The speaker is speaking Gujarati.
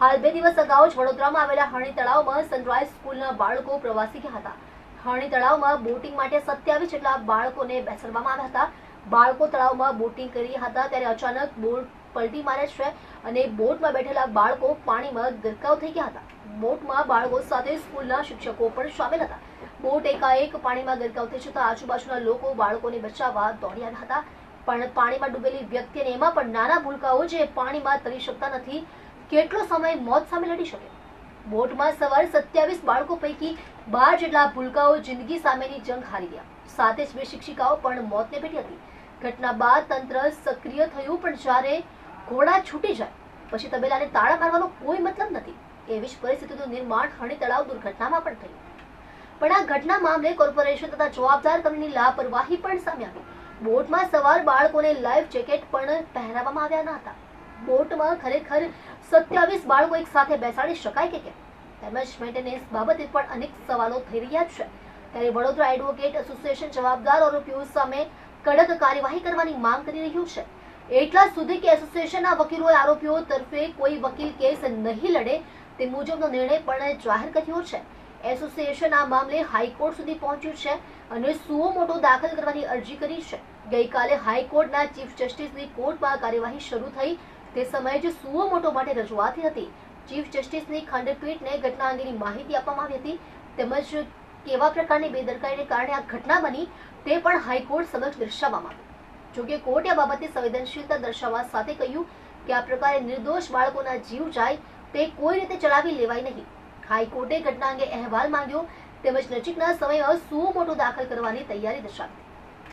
હાલ બે દિવસ અગાઉ જ વડોદરામાં આવેલા હરણી તળાવમાં સનરાઈઝ સ્કૂલના બાળકો પ્રવાસી ગયા હતા. હરણી તળાવમાં બોટિંગ માટે સત્યાવીસ જેટલા બાળકોને બેસાડવામાં આવ્યા હતા. બાળકો તળાવમાં બોટિંગ કરી હતા ત્યારે અચાનક બોટ પલટી મારે છે અને બોટમાં બેઠેલા બાળકો પાણીમાં ગરકાવ થઈ ગયા હતા. બોટમાં બાળકો સાથે સ્કૂલના શિક્ષકો પણ સામેલ હતા. બોટ એકાએક પાણીમાં ગરકાવ થઈ જતા આજુબાજુના લોકો બાળકોને બચાવવા દોડી આવ્યા હતા. પણ પાણીમાં ડૂબેલી વ્યક્તિ અને એમાં પણ નાના ભૂલકાઓ જે પાણીમાં તરી શકતા નથી કેટલો સમય મોત સામે લડી શકે? બોટમાં સવાર સત્યાવીસ બાળકો પૈકી બાર જેટલા ભૂલકાઓ જિંદગી સામેની જંગ હારી ગયા. સાથે જ બે શિક્ષિકાઓ પણ મોતને ભેટી હતી. ઘટના બાદ તંત્ર સક્રિય થયું, પણ જ્યારે ઘોડા છૂટી જાય, પછી તબેલાને તાળા મારવાનો કોઈ મતલબ નથી. એવી જ પરિસ્થિતિનું નિર્માણ હણી તળાવ દુર્ઘટનામાં પણ થયું. પણ આ ઘટના મામલે કોર્પોરેશન તથા જવાબદાર કંપનીની લાપરવાહી પણ સામે આવી. બોટમાં સવાર બાળકોને લાઈફ જેકેટ પણ પહેરાવવામાં આવ્યા ન હતા. બોટમાં ખરેખર સત્યાવીસ બાળકો એક સાથે બેસાડી શકાય કે કેમ? તેમજ મેન્ટેનન્સ બાબતે પણ અનેક સવાલો થઈ રહ્યા છે. ત્યારે વડોદરા એડવોકેટ એસોસિએશન જવાબદાર આરોપીઓ સામે કડક કાર્યવાહી કરવાની માંગ કરી રહ્યું છે. એટલા સુધી કે એસોસિએશનના વકીલોએ આરોપીઓ તરફે કોઈ વકીલ કેસ નહીં લડે તે મુજબનો નિર્ણય પણ જાહેર કર્યો છે. એસોસિએશન આ મામલે હાઈકોર્ટ સુધી પહોંચ્યું છે અને સુઓ મોટો દાખલ કરવાની અરજી કરી છે. ગઈકાલે હાઈકોર્ટના ચીફ જસ્ટિસની કોર્ટમાં કાર્યવાહી શરૂ થઈ તે સમયે જ સુઓ મોટો માટે રજૂઆત હતી. ચીફ જસ્ટિસની ખંડપીઠને ઘટના અંગેની માહિતી આપવામાં આવી હતી. તેમજ કેવા પ્રકારની બેદરકારીને કારણે આ ઘટના બની તે પણ હાઈકોર્ટ સમક્ષ દર્શાવવામાં આવી. જોકે કોર્ટે આ બાબતે સંવેદનશીલતા દર્શાવવા સાથે કહ્યું કે આ પ્રકારે નિર્દોષ બાળકોના જીવ જાય તે કોઈ રીતે ચલાવી લેવાય નહીં. હાઈકોર્ટે ઘટના અંગે અહેવાલ માંગ્યો તેમજ નજીકના સમયમાં સુઓ મોટો દાખલ કરવાની તૈયારી દર્શાવી.